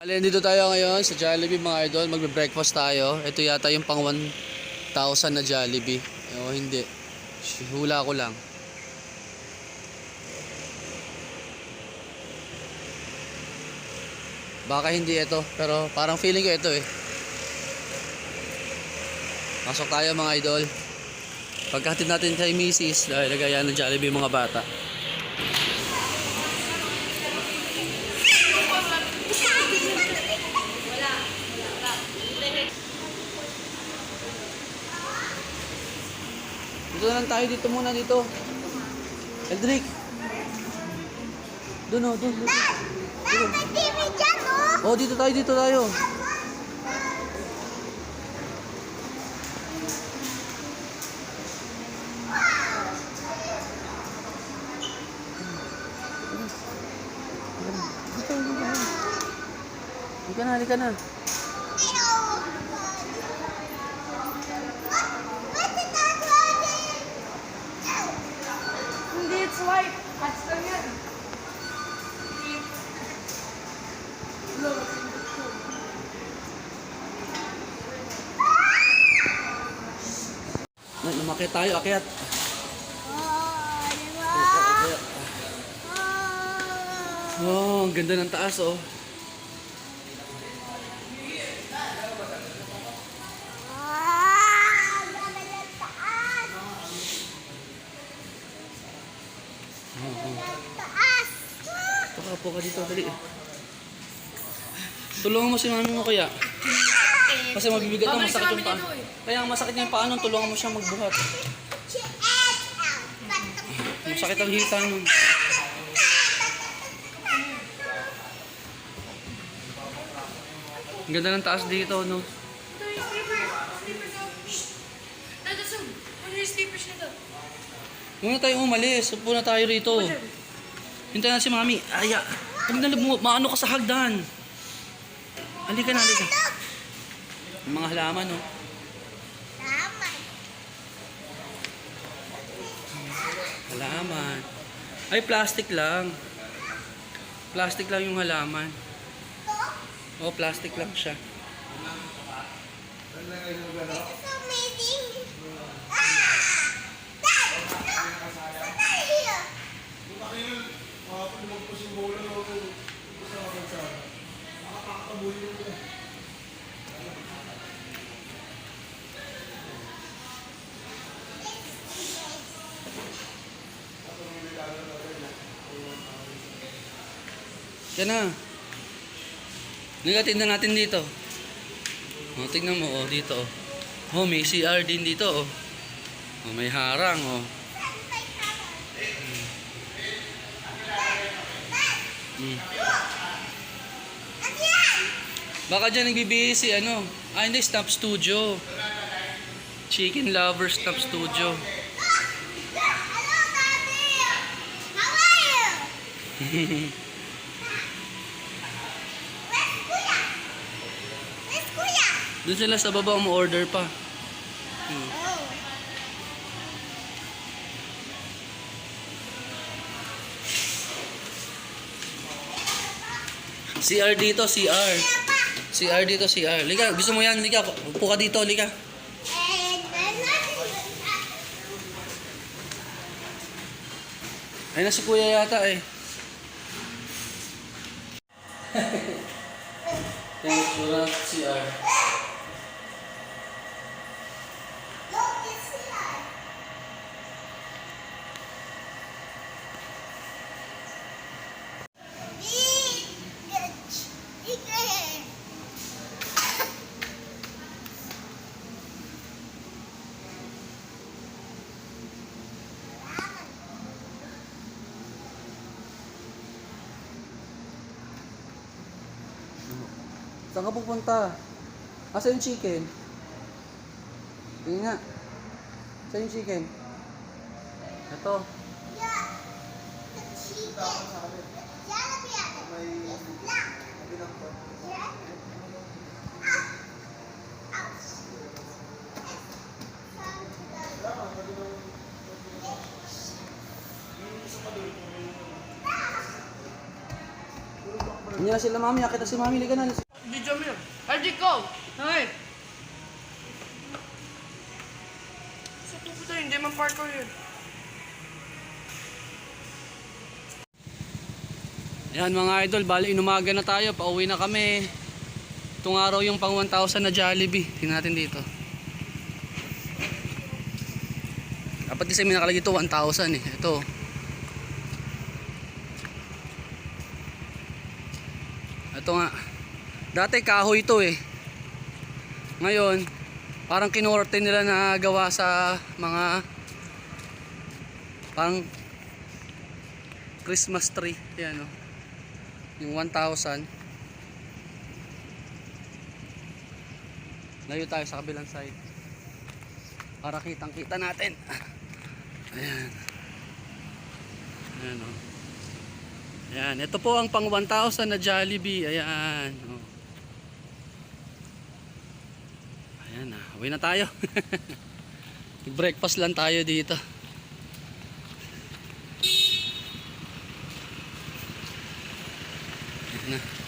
Alin, dito tayo ngayon sa Jollibee mga idol. Magbe-breakfast tayo. Ito yata yung pang 1,000 na Jollibee. O hindi. Hula ko lang. Baka hindi ito. Pero parang feeling ko ito eh. Pasok tayo mga idol. Pagkatid natin kay Mrs. Dahil lagayan ng Jollibee mga bata. Dito na lang tayo dito muna dito. Eldrick. Doon oh, doon. doon. Oh! Oh, dito tayo, dito tayo. Halika na, halika na. Hindi, it's white. Patch lang yan. Na, lumakit tayo, akyat. Oh, di ba? Oh, ang ganda ng taas, oh. Puka, puka dito, dali. Tulungan mo si mami mo kaya. Kasi mabibigat na masakit yung paa. Kaya ang masakit niya yung paa nun, tulungan mo siya magbuhat. Masakit ang hita nun. Ang ganda ng taas dito, no? Muna tayo umalis. Upo na tayo rito. Hintayin na si mami. Aya. Huwag na lumu- maano ka sa hagdan. Halika na, halika. Ang mga halaman, no? Tama. Halaman. Ay, plastic lang. Plastic lang yung halaman. Oo, plastic lang siya. It's Yan na. Nilatin na natin dito. O, tingnan mo, oh, dito, oh. Oh, may CR din dito, oh. Oh, may harang, oh. Yan? Baka dyan nagbibihis si ano. Ah, hindi, Snap Studio. Chicken Lover Snap Studio. Hello, Daddy. How are you? Doon sila sa baba mo-order pa. Oh. CR dito, CR. CR dito, CR. Lika, gusto mo yan? Lika, upo ka dito, lika. Ay, nasa kuya yata eh. Yung sura CR. Look, it's here. Saan ka pupunta? Asa yung chicken? Tingnan nga. Saan yung chicken? Ito. Yeah, the chicken. Hindi na sila mami. Akita si mami. Liga na. Video mo yun. RG ko! Hey! Hindi man parkour yun. Ayan mga idol. Bali inumaga na tayo. Pauwi na kami. Itong araw yung pang 1,000 na Jollibee. Tingnan natin dito. Dapat kasi may nakalagay ito 1,000 eh. Ito. Ito nga. Dati kahoy ito eh. Ngayon, parang kinorte nila na gawa sa mga parang Christmas tree. Yan o. Yung 1,000. Layo tayo sa kabilang side. Para kitang kita natin. Ayan. Ayan o. Ayan. Ito po ang pang 1,000 na Jollibee. Ayan. O. Ayan na. Uwi na tayo. Breakfast lang tayo dito. Ayan na.